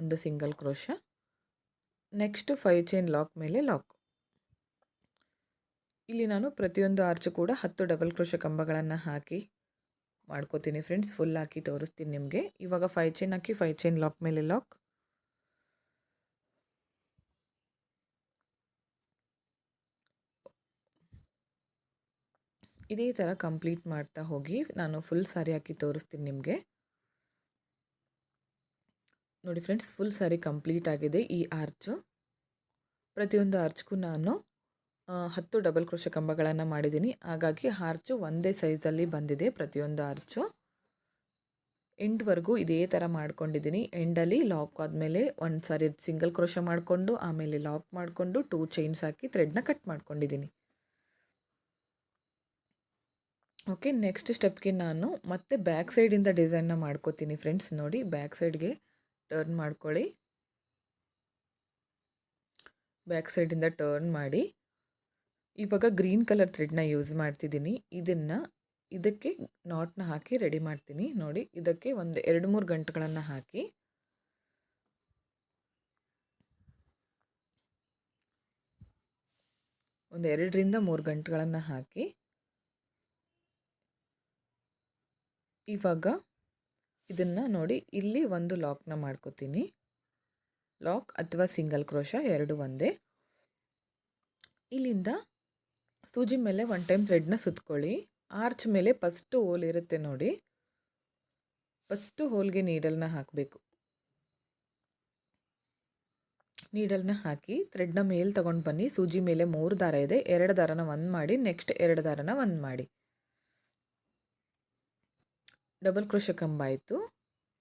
ಒಂದು single crochet next five chain lock ಮೇಲೆ ಲಾಕ್ ಇಲ್ಲಿ ನಾನು ಪ್ರತಿಯೊಂದು ಆರ್ಚು ಕೂಡ ಹತ್ತು ಡಬಲ್ ಕ್ರೋಶ ಕಂಬಗಳನ್ನು ಹಾಕಿ ಮಾಡ್ಕೋತೀನಿ ಫ್ರೆಂಡ್ಸ್ ಫುಲ್ ಹಾಕಿ ತೋರಿಸ್ತೀನಿ ನಿಮಗೆ. ಇವಾಗ ಫೈವ್ ಚೈನ್ ಹಾಕಿ ಫೈವ್ ಚೈನ್ ಲಾಕ್ ಮೇಲೆ ಲಾಕ್ ಇದೇ ಥರ ಕಂಪ್ಲೀಟ್ ಮಾಡ್ತಾ ಹೋಗಿ ನಾನು ಫುಲ್ ಸಾರಿ ಹಾಕಿ ತೋರಿಸ್ತೀನಿ ನಿಮಗೆ. ನೋಡಿ ಫ್ರೆಂಡ್ಸ್ ಫುಲ್ ಸಾರಿ ಕಂಪ್ಲೀಟ್ ಆಗಿದೆ ಈ ಆರ್ಚು ಪ್ರತಿಯೊಂದು ಆರ್ಚ್ಗೂ ನಾನು ಹತ್ತು ಡಬಲ್ ಕ್ರೋಶ ಕಂಬಗಳನ್ನು ಮಾಡಿದ್ದೀನಿ ಹಾಗಾಗಿ ಆರ್ಚು ಒಂದೇ ಸೈಜಲ್ಲಿ ಬಂದಿದೆ ಪ್ರತಿಯೊಂದು ಆರ್ಚು ಎಂಡ್ವರೆಗೂ ಇದೇ ಥರ ಮಾಡ್ಕೊಂಡಿದ್ದೀನಿ ಎಂಡಲ್ಲಿ ಲಾಕ್ ಆದಮೇಲೆ ಒಂದು ಸಾರಿ ಸಿಂಗಲ್ ಕ್ರೋಶ ಮಾಡಿಕೊಂಡು, ಆಮೇಲೆ ಲಾಕ್ ಮಾಡಿಕೊಂಡು ಟೂ ಚೈನ್ಸ್ ಹಾಕಿ ಥ್ರೆಡ್ನ ಕಟ್ ಮಾಡ್ಕೊಂಡಿದ್ದೀನಿ ಓಕೆ ನೆಕ್ಸ್ಟ್ ಸ್ಟೆಪ್ಗೆ ನಾನು ಮತ್ತೆ ಬ್ಯಾಕ್ ಸೈಡಿಂದ ಡಿಸೈನ್ನ ಮಾಡ್ಕೋತೀನಿ ಫ್ರೆಂಡ್ಸ್ ನೋಡಿ ಬ್ಯಾಕ್ ಸೈಡ್ಗೆ ಟರ್ನ್ ಮಾಡ್ಕೊಳ್ಳಿ. ಬ್ಯಾಕ್ ಸೈಡಿಂದ ಟರ್ನ್ ಮಾಡಿ. ಇವಾಗ ಗ್ರೀನ್ ಕಲರ್ ಥ್ರೆಡ್ನ ಯೂಸ್ ಮಾಡ್ತಿದ್ದೀನಿ. ಇದನ್ನು ಇದಕ್ಕೆ ನಾಟ್ನ ಹಾಕಿ ರೆಡಿ ಮಾಡ್ತೀನಿ. ನೋಡಿ, ಇದಕ್ಕೆ ಒಂದು ಎರಡು ಮೂರು ಗಂಟೆಗಳನ್ನು ಹಾಕಿ. ಒಂದು ಎರಡರಿಂದ ಮೂರು ಗಂಟೆಗಳನ್ನು ಹಾಕಿ. ಇವಾಗ ಇದನ್ನು ನೋಡಿ, ಇಲ್ಲಿ ಒಂದು ಲಾಕ್ನ ಮಾಡ್ಕೋತೀನಿ. ಲಾಕ್ ಅಥವಾ ಸಿಂಗಲ್ ಕ್ರೋಶ ಎರಡು ಒಂದೇ. ಇಲ್ಲಿಂದ ಸೂಜಿ ಮೇಲೆ ಒನ್ ಟೈಮ್ ಥ್ರೆಡ್ನ ಸುತ್ಕೊಳ್ಳಿ. ಆರ್ಚ್ ಮೇಲೆ ಫಸ್ಟು ಹೋಲ್ ಇರುತ್ತೆ ನೋಡಿ. ಫಸ್ಟು ಹೋಲ್ಗೆ ನೀಡಲ್ನ ಹಾಕಬೇಕು. ನೀಡಲ್ನ ಹಾಕಿ ಥ್ರೆಡ್ನ ಮೇಲೆ ತಗೊಂಡು ಬನ್ನಿ. ಸೂಜಿ ಮೇಲೆ ಮೂರು ದಾರ ಇದೆ. ಎರಡು ದಾರನ ಒಂದು ಮಾಡಿ ನೆಕ್ಸ್ಟ್ ಎರಡು ದಾರನ ಒಂದು ಮಾಡಿ. ಡಬಲ್ ಕ್ರೋಶ ಕಂಬ ಆಯಿತು.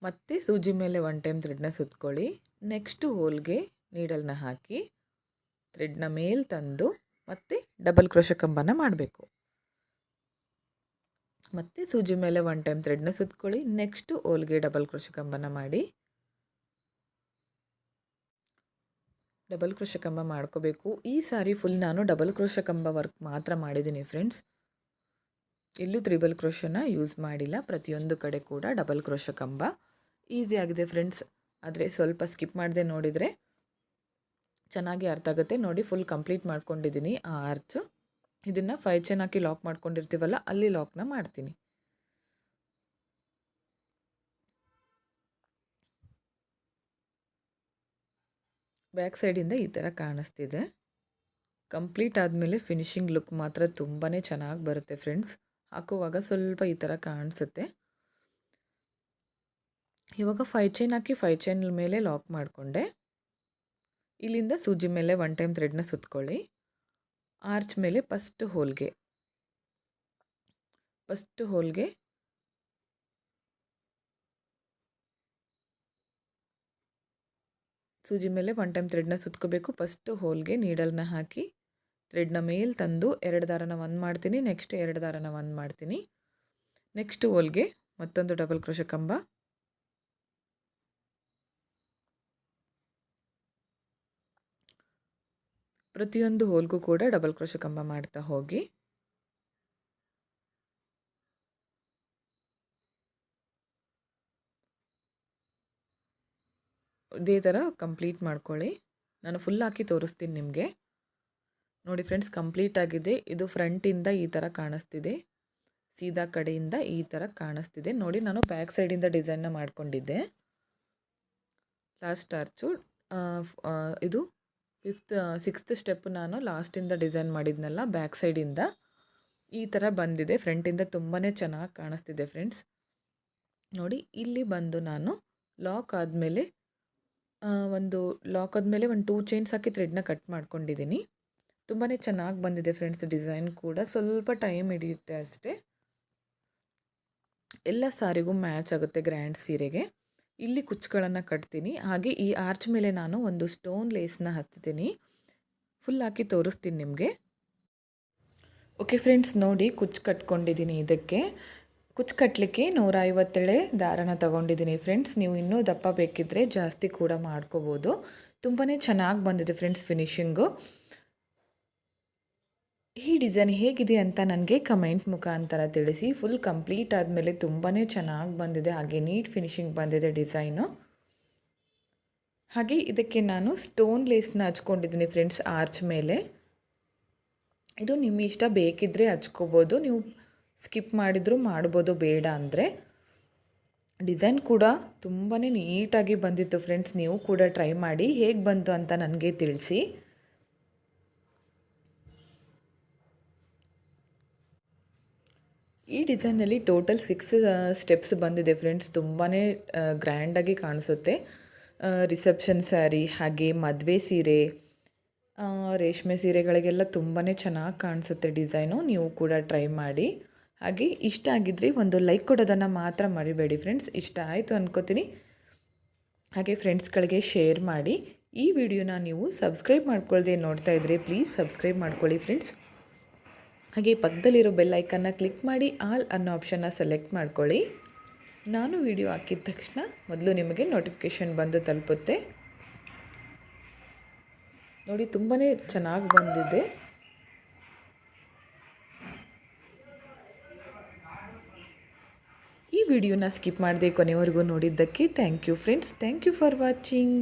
ಮತ್ತೆ ಸೂಜಿ ಮೇಲೆ ಒನ್ ಟೈಮ್ ಥ್ರೆಡ್ನ ಸುತ್ಕೊಳ್ಳಿ. ನೆಕ್ಸ್ಟು ಹೋಲ್ಗೆ ನೀಡಲ್ನ ಹಾಕಿ ಥ್ರೆಡ್ನ ಮೇಲೆ ತಂದು ಮತ್ತು ಡಬಲ್ ಕ್ರೋಶ ಕಂಬನ ಮಾಡಬೇಕು. ಮತ್ತು ಸೂಜಿ ಮೇಲೆ ಒನ್ ಟೈಮ್ ಥ್ರೆಡ್ನ ಸುತ್ಕೊಳ್ಳಿ. ನೆಕ್ಸ್ಟು ಓಲ್ಗೆ ಡಬಲ್ ಕ್ರೋಶ ಕಂಬನ ಮಾಡಿ. ಡಬಲ್ ಕ್ರೋಶ ಕಂಬ ಮಾಡ್ಕೋಬೇಕು. ಈ ಸಾರಿ ಫುಲ್ ನಾನು ಡಬಲ್ ಕ್ರೋಶ ಕಂಬ ವರ್ಕ್ ಮಾತ್ರ ಮಾಡಿದ್ದೀನಿ ಫ್ರೆಂಡ್ಸ್ ಎಲ್ಲೂ ತ್ರಿಬಲ್ ಕ್ರೋಶನ ಯೂಸ್ ಮಾಡಿಲ್ಲ. ಪ್ರತಿಯೊಂದು ಕಡೆ ಕೂಡ ಡಬಲ್ ಕ್ರೋಶ ಕಂಬ ಈಸಿ ಆಗಿದೆ ಫ್ರೆಂಡ್ಸ್ ಆದರೆ ಸ್ವಲ್ಪ ಸ್ಕಿಪ್ ಮಾಡದೆ ನೋಡಿದರೆ ಚೆನ್ನಾಗಿ ಅರ್ಥ ಆಗುತ್ತೆ ನೋಡಿ ಫುಲ್ ಕಂಪ್ಲೀಟ್ ಮಾಡ್ಕೊಂಡಿದ್ದೀನಿ ಆ ಆರ್ಚು ಇದನ್ನು ಫೈವ್ ಚೈನ್ ಹಾಕಿ ಲಾಕ್ ಮಾಡ್ಕೊಂಡಿರ್ತೀವಲ್ಲ, ಅಲ್ಲಿ ಲಾಕ್ನ ಮಾಡ್ತೀನಿ. ಬ್ಯಾಕ್ ಸೈಡಿಂದ ಈ ಥರ ಕಾಣಿಸ್ತಿದೆ. ಕಂಪ್ಲೀಟ್ ಆದಮೇಲೆ ಫಿನಿಶಿಂಗ್ ಲುಕ್ ಮಾತ್ರ ತುಂಬಾ ಚೆನ್ನಾಗಿ ಬರುತ್ತೆ ಫ್ರೆಂಡ್ಸ್ ಹಾಕುವಾಗ ಸ್ವಲ್ಪ ಈ ಥರ ಕಾಣಿಸುತ್ತೆ. ಇವಾಗ ಫೈ ಚೈನ್ ಹಾಕಿ ಫೈ ಚೈನ್ ಮೇಲೆ ಲಾಕ್ ಮಾಡಿಕೊಂಡೆ. ಇಲ್ಲಿಂದ ಸೂಜಿ ಮೇಲೆ ಒನ್ ಟೈಮ್ ಥ್ರೆಡ್ನ ಸುತ್ಕೊಳ್ಳಿ. ಆರ್ಚ್ ಮೇಲೆ ಫಸ್ಟ್ ಹೋಲ್ಗೆ ಫಸ್ಟ್ ಹೋಲ್ಗೆ ಸೂಜಿ ಮೇಲೆ ಒನ್ ಟೈಮ್ ಥ್ರೆಡ್ನ ಸುತ್ಕೋಬೇಕು. ಫಸ್ಟು ಹೋಲ್ಗೆ ನೀಡಲ್ನ ಹಾಕಿ ಥ್ರೆಡ್ನ ಮೇಲೆ ತಂದು ಎರಡು ದಾರನ ಒಂದು ಮಾಡ್ತೀನಿ. ನೆಕ್ಸ್ಟ್ ಎರಡು ದಾರನ ಒಂದು ಮಾಡ್ತೀನಿ. ನೆಕ್ಸ್ಟ್ ಹೋಲ್ಗೆ ಮತ್ತೊಂದು ಡಬಲ್ ಕ್ರೋಶ ಕಂಬ. ಪ್ರತಿಯೊಂದು ಹೋಲ್ಗೂ ಕೂಡ ಡಬಲ್ ಕ್ರೋಶ ಕಂಬ ಮಾಡ್ತಾ ಹೋಗಿ. ಇದೇ ಥರ ಕಂಪ್ಲೀಟ್ ಮಾಡ್ಕೊಳ್ಳಿ. ನಾನು ಫುಲ್ ಹಾಕಿ ತೋರಿಸ್ತೀನಿ ನಿಮಗೆ. ನೋಡಿ ಫ್ರೆಂಡ್ಸ್, ಕಂಪ್ಲೀಟ್ ಆಗಿದೆ. ಇದು ಫ್ರಂಟಿಂದ ಈ ಥರ ಕಾಣಿಸ್ತಿದೆ. ಸೀದಾ ಕಡೆಯಿಂದ ಈ ಥರ ಕಾಣಿಸ್ತಿದೆ. ನೋಡಿ ನಾನು ಬ್ಯಾಕ್ ಸೈಡಿಂದ ಡಿಸೈನ್ನ ಮಾಡಿಕೊಂಡಿದ್ದೆ. ಲಾಸ್ಟ್ ಆರ್ಚು ಇದು ಫಿಫ್ತ್ ಸಿಕ್ಸ್ತ್ ಸ್ಟೆಪ್ ನಾನು ಲಾಸ್ಟಿಂದ ಡಿಸೈನ್ ಮಾಡಿದ್ನಲ್ಲ ಬ್ಯಾಕ್ ಸೈಡಿಂದ ಈ ಥರ ಬಂದಿದೆ ಫ್ರಂಟಿಂದ ತುಂಬಾ ಚೆನ್ನಾಗಿ ಕಾಣಿಸ್ತಿದೆ ಫ್ರೆಂಡ್ಸ್ ನೋಡಿ, ಇಲ್ಲಿ ಬಂದು ನಾನು ಲಾಕ್ ಆದಮೇಲೆ ಒಂದು ಲಾಕ್ ಆದಮೇಲೆ ಒಂದು ಟೂ ಚೈನ್ಸ್ ಹಾಕಿ ಥ್ರೆಡ್ನ ಕಟ್ ಮಾಡ್ಕೊಂಡಿದ್ದೀನಿ ತುಂಬಾ ಚೆನ್ನಾಗಿ ಬಂದಿದೆ ಫ್ರೆಂಡ್ಸ್ ಡಿಸೈನ್ ಕೂಡ, ಸ್ವಲ್ಪ ಟೈಮ್ ಹಿಡಿಯುತ್ತೆ ಅಷ್ಟೇ. ಎಲ್ಲ ಸಾರಿಗೂ ಮ್ಯಾಚ್ ಆಗುತ್ತೆ ಗ್ರ್ಯಾಂಡ್ ಸೀರೆಗೆ. ಇಲ್ಲಿ ಕುಚ್ಚುಗಳನ್ನು ಕಟ್ತೀನಿ. ಹಾಗೆ ಈ ಆರ್ಚ್ ಮೇಲೆ ನಾನು ಒಂದು ಸ್ಟೋನ್ ಲೇಸ್ನ ಹಚ್ತೀನಿ. ಫುಲ್ ಹಾಕಿ ತೋರಿಸ್ತೀನಿ ನಿಮಗೆ. ಓಕೆ ಫ್ರೆಂಡ್ಸ್ ನೋಡಿ ಕುಚ್ಚು ಕಟ್ಕೊಂಡಿದ್ದೀನಿ ಇದಕ್ಕೆ. ಕುಚ್ಚು ಕಟ್ಟಲಿಕ್ಕೆ ನೂರ ಐವತ್ತೇಳೆ ದಾರನ ತೊಗೊಂಡಿದ್ದೀನಿ ಫ್ರೆಂಡ್ಸ್ ನೀವು ಇನ್ನೂ ದಪ್ಪ ಬೇಕಿದ್ದರೆ ಜಾಸ್ತಿ ಕೂಡ ಮಾಡ್ಕೋಬೋದು. ತುಂಬಾ ಚೆನ್ನಾಗಿ ಬಂದಿದೆ ಫ್ರೆಂಡ್ಸ್ ಫಿನಿಶಿಂಗು ಈ ಡಿಸೈನ್ ಹೇಗಿದೆ ಅಂತ ನನಗೆ ಕಮೆಂಟ್ ಮುಖಾಂತರ ತಿಳಿಸಿ. ಫುಲ್ ಕಂಪ್ಲೀಟ್ ಆದಮೇಲೆ ತುಂಬಾ ಚೆನ್ನಾಗಿ ಬಂದಿದೆ. ಹಾಗೆ ನೀಟ್ ಫಿನಿಶಿಂಗ್ ಬಂದಿದೆ ಡಿಸೈನು. ಹಾಗೆ ಇದಕ್ಕೆ ನಾನು ಸ್ಟೋನ್ ಲೇಸ್ನ ಹಚ್ಕೊಂಡಿದ್ದೀನಿ ಫ್ರೆಂಡ್ಸ್, ಆರ್ಚ್ ಮೇಲೆ. ಇದು ನಿಮ್ಮ ಇಷ್ಟ ಬೇಕಿದ್ದರೆ ಹಚ್ಕೋಬೋದು. ನೀವು ಸ್ಕಿಪ್ ಮಾಡಿದರೂ ಮಾಡ್ಬೋದು, ಬೇಡ ಅಂದರೆ. ಡಿಸೈನ್ ಕೂಡ ತುಂಬಾ ನೀಟಾಗಿ ಬಂದಿತ್ತು ಫ್ರೆಂಡ್ಸ್. ನೀವು ಕೂಡ ಟ್ರೈ ಮಾಡಿ. ಹೇಗೆ ಬಂತು ಅಂತ ನನಗೆ ತಿಳಿಸಿ. ಈ ಡಿಸೈನಲ್ಲಿ ಟೋಟಲ್ ಸಿಕ್ಸ್ ಸ್ಟೆಪ್ಸ್ ಬಂದಿದೆ ಫ್ರೆಂಡ್ಸ್ ತುಂಬಾ ಗ್ರ್ಯಾಂಡಾಗಿ ಕಾಣಿಸುತ್ತೆ. ರಿಸೆಪ್ಷನ್ ಸ್ಯಾರಿ ಹಾಗೆ ಮದುವೆ ಸೀರೆ ರೇಷ್ಮೆ ಸೀರೆಗಳಿಗೆಲ್ಲ ತುಂಬಾ ಚೆನ್ನಾಗಿ ಕಾಣಿಸುತ್ತೆ ಡಿಸೈನು. ನೀವು ಕೂಡ ಟ್ರೈ ಮಾಡಿ. ಹಾಗೆ ಇಷ್ಟ ಆಗಿದ್ರೆ ಒಂದು ಲೈಕ್ ಕೊಡೋದನ್ನು ಮಾತ್ರ ಮರಿಬೇಡಿ ಫ್ರೆಂಡ್ಸ್ ಇಷ್ಟ ಆಯಿತು ಅಂದ್ಕೋತೀನಿ ಹಾಗೆ ಫ್ರೆಂಡ್ಸ್ಗಳಿಗೆ ಶೇರ್ ಮಾಡಿ. ಈ ವಿಡಿಯೋನ ನೀವು ಸಬ್ಸ್ಕ್ರೈಬ್ ಮಾಡ್ಕೊಳ್ದೆ ನೋಡ್ತಾ ಇದ್ರೆ ಪ್ಲೀಸ್ ಸಬ್ಸ್ಕ್ರೈಬ್ ಮಾಡ್ಕೊಳ್ಳಿ ಫ್ರೆಂಡ್ಸ್ ಹಾಗೆ ಪಕ್ಕದಲ್ಲಿರೋ ಬೆಲ್ ಐಕನ್ನ ಕ್ಲಿಕ್ ಮಾಡಿ ಆಲ್ ಅನ್ನೋ ಆಪ್ಷನ್ನ ಸೆಲೆಕ್ಟ್ ಮಾಡ್ಕೊಳ್ಳಿ. ನಾನು ವಿಡಿಯೋ ಹಾಕಿದ ತಕ್ಷಣ ಮೊದಲು ನಿಮಗೆ ನೋಟಿಫಿಕೇಷನ್ ಬಂದು ತಲುಪುತ್ತೆ. ನೋಡಿ ತುಂಬಾ ಚೆನ್ನಾಗಿ ಬಂದಿದೆ. ಈ ವಿಡಿಯೋನ ಸ್ಕಿಪ್ ಮಾಡದೆ ಕೊನೆವರೆಗೂ ನೋಡಿದ್ದಕ್ಕೆ thank you friends thank you for watching